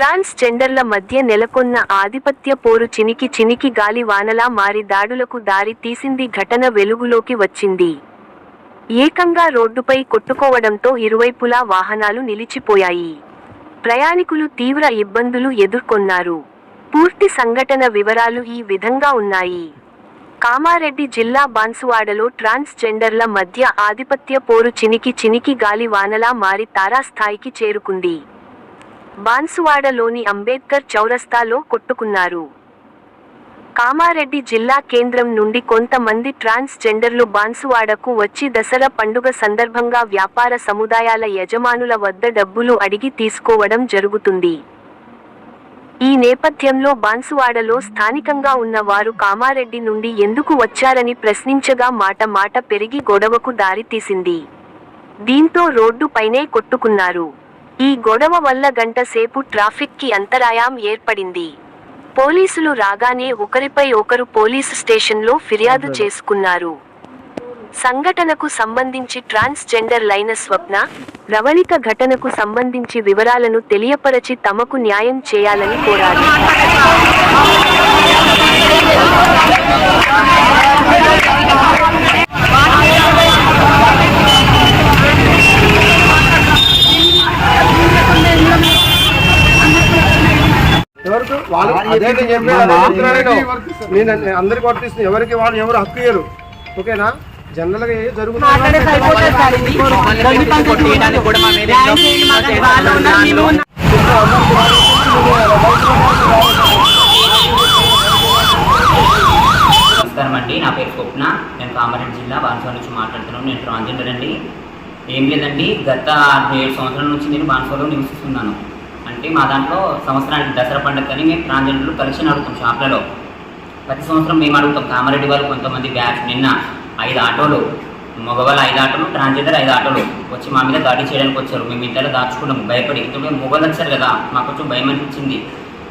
ట్రాన్స్ జెండర్ల మధ్య నెలకొన్న ఆధిపత్య పోరు చినికి చినికి గాలి వానలా మారి దాడులకు దారి తీసింది ఘటన వెలుగులోకి వచ్చింది. ఏకంగా రోడ్డుపై కొట్టుకోవడంతో ఇరువైపులా వాహనాలు నిలిచిపోయాయి. ప్రయాణికులు తీవ్ర ఇబ్బందులు ఎదుర్కొన్నారు. పూర్తి సంఘటన వివరాలు ఈ విధంగా ఉన్నాయి. కామారెడ్డి జిల్లా బాన్సువాడలో ట్రాన్స్ జెండర్ల మధ్య ఆధిపత్య పోరు చినికి చినికి గాలి వానలా మారి తారాస్థాయికి చేరుకుంది. బాన్సువాడలోని అంబేద్కర్ చౌరస్తాలో కొట్టుకున్నారు. కామారెడ్డి జిల్లా కేంద్రం నుండి కొంతమంది ట్రాన్స్ జెండర్లు బాన్సువాడకు వచ్చి దసరా పండుగ సందర్భంగా వ్యాపార సముదాయాల యజమానుల వద్ద డబ్బులు అడిగి తీసుకోవడం జరుగుతుంది. ఈ నేపథ్యంలో బాన్సువాడలో స్థానికంగా ఉన్న వారు కామారెడ్డి నుండి ఎందుకు వచ్చారని ప్రశ్నించగా మాట మాట పెరిగి గొడవకు దారితీసింది. దీంతో రోడ్డు పైనే కొట్టుకున్నారు. ఈ గొడవ వల్ల గంట సేపు ట్రాఫిక్కి అంతరాయం ఏర్పడింది. పోలీసులు రాగానే ఒకరిపై ఒకరు పోలీసు స్టేషన్లో ఫిర్యాదు చేసుకున్నారు. సంఘటనకు సంబంధించి ట్రాన్స్ జెండర్ లైన స్వప్న రవళిక ఘటనకు సంబంధించి వివరాలను తెలియపరచి తమకు న్యాయం చేయాలని కోరారు. ఎవరికి వాళ్ళు అదే నేను అందరికి వర్తిస్తుంది ఎవరికి వాళ్ళు ఎవరు హక్కు ఇయ్యరు. ఓకేనా? జనరల్గా ఏ ఉన్నాం. నమస్కారం అండి. నా పేరు స్వప్న. నేను కామారెడ్డి జిల్లా బాన్సోర్ నుంచి మాట్లాడుతున్నాను. నేను ట్రాన్స్జెండర్ అండి. ఏం లేదండి. గత ఏడు సంవత్సరాల నుంచి నేను బాన్సోర్లో నివసిస్తున్నాను. అంటే మా దాంట్లో సంవత్సరానికి దసరా పండుగని మేము ట్రాన్స్జెండర్లు కలిసి అడుగుతాం షాప్లలో. ప్రతి సంవత్సరం మేము అడుగుతాం కామారెడ్డి వాళ్ళు కొంతమంది బ్యాచ్ నిన్న ఐదు ఆటోలు మగవాళ్ళు ఐదు ఆటోలు ట్రాన్స్జెండర్ ఐదు ఆటోలు వచ్చి మా మీద దాడి చేయడానికి వచ్చారు. మేము ఇంతలో దాచుకున్నాము భయపడి. ఎందుకంటే మొగలు వచ్చారు కదా మాకు కొంచెం భయం అనిపించింది.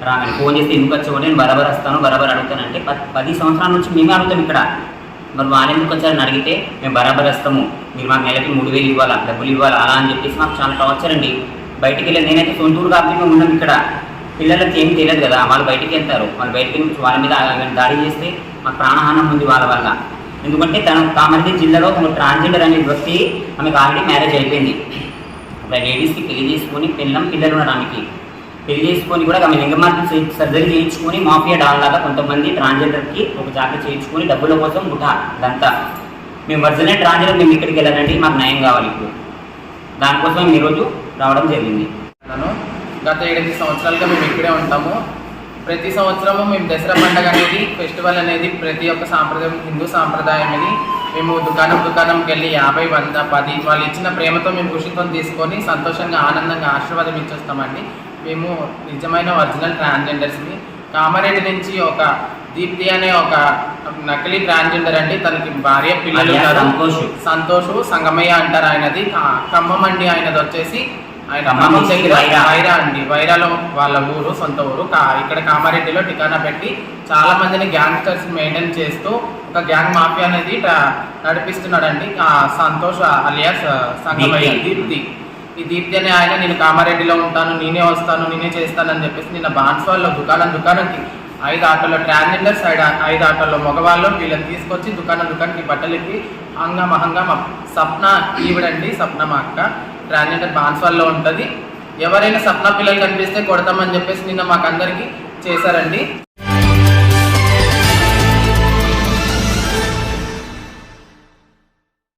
రాగానే ఫోన్ చేస్తే ఎందుకు వచ్చావు? నేను బరాబర్ వస్తాను బరాబర్ అడుగుతానంటే పది సంవత్సరాల నుంచి మేమే అడుగుతాం ఇక్కడ. మరి వాళ్ళు ఎందుకు వచ్చారని అడిగితే మేము బరాబర్ వస్తాము. మీరు మాకు నెలకి మూడు వేలు ఇవ్వాలా డబ్బులు ఇవ్వాలా అలా అని చెప్పేసి మాకు చాలా టార్చర్ అండి. బయటికి వెళ్ళి నేనైతే సొంతూరు కాబట్టి మేము ఉన్నాం ఇక్కడ పిల్లలకి ఏం తెలియదు కదా. వాళ్ళు బయటికి వెళ్తారు. వాళ్ళు బయటికి వెళ్ళి వాళ్ళ మీద దాడి చేస్తే మాకు ప్రాణహానం ఉంది వాళ్ళ వల్ల. ఎందుకంటే తన కామారెడ్డి జిల్లాలో తన ట్రాన్స్జెండర్ అనే వ్యక్తి ఆమెకు ఆల్రెడీ మ్యారేజ్ అయిపోయింది. లేడీస్కి పెళ్ళి చేసుకొని పిల్లం పిల్లలు ఉండడానికి పెళ్ళి చేసుకొని కూడా ఆమె లింగమార్పు సర్జరీ చేయించుకొని మాఫియా డాల్లాగా కొంతమంది ట్రాన్స్జెండర్కి ఒక జాగ్రత్త చేయించుకొని డబ్బుల కోసం ముఠా ఇదంతా మేము వర్జనే ట్రాన్స్జెండర్ మేము ఇక్కడికి వెళ్ళాలంటే మాకు న్యాయం కావాలి ఇప్పుడు. దానికోసం ఈరోజు రావడం జరిగింది. గత ఎనిమిది సంవత్సరాలుగా మేము ఇక్కడే ఉంటాము. ప్రతి సంవత్సరము మేము దసరా పండుగ అనేది ఫెస్టివల్ అనేది ప్రతి ఒక్క సాంప్రదాయం హిందూ సాంప్రదాయం ఇది మేము దుకాణం దుకాణంకి వెళ్ళి యాభై వంద పది వాళ్ళు ఇచ్చిన ప్రేమతో మేము ఖుషితో తీసుకొని సంతోషంగా ఆనందంగా ఆశీర్వాదం ఇచ్చొస్తామండి. మేము నిజమైన ఒరిజినల్ ట్రాన్స్జెండర్స్ని. కామారెడ్డి నుంచి ఒక దీప్తి అనే ఒక నకిలీ ట్రాన్స్జెండర్ అండి. తనకి భార్య పిల్లలు సంతోష్. సంతోష్ సంగమయ్య అంటారు ఆయనది. ఖమ్మం అండి ఆయనది వచ్చేసి. ఆయన ఖమ్మం దగ్గర వైరా. అండి. వైరాలో వాళ్ళ ఊరు సొంత ఊరు. ఇక్కడ కామారెడ్డిలో టికానా పెట్టి చాలా మందిని గ్యాంగ్స్టర్స్ మెయింటైన్ చేస్తూ ఒక గ్యాంగ్ మాఫియా అనేది నడిపిస్తున్నాడండి. ఆ సంతోష్ అలియాస్ సంగమయ్య దీప్తి. ఈ దీప్తి అనే ఆయన నేను కామారెడ్డిలో ఉంటాను నేనే వస్తాను నేనే చేస్తాను అని చెప్పేసి నిన్న బాన్స్వాల్లో దుకాణం దుకాణంకి ఐదు ఆటోలో ట్రాన్స్జెండర్స్ ఐదు ఐదు ఆటోలో మగవాళ్ళు వీళ్ళని తీసుకొచ్చి దుకాణం దుకాణానికి బట్టలు ఇప్పి హంగామా హంగామా. సప్న ఈవిడండి సప్న మా అక్క. ట్రాన్స్జెండర్ బాన్స్వాల్లో ఉంటుంది. ఎవరైనా సప్న పిల్లలు కనిపిస్తే కొడతామని చెప్పేసి నిన్న మాకు అందరికీ చేశారండి.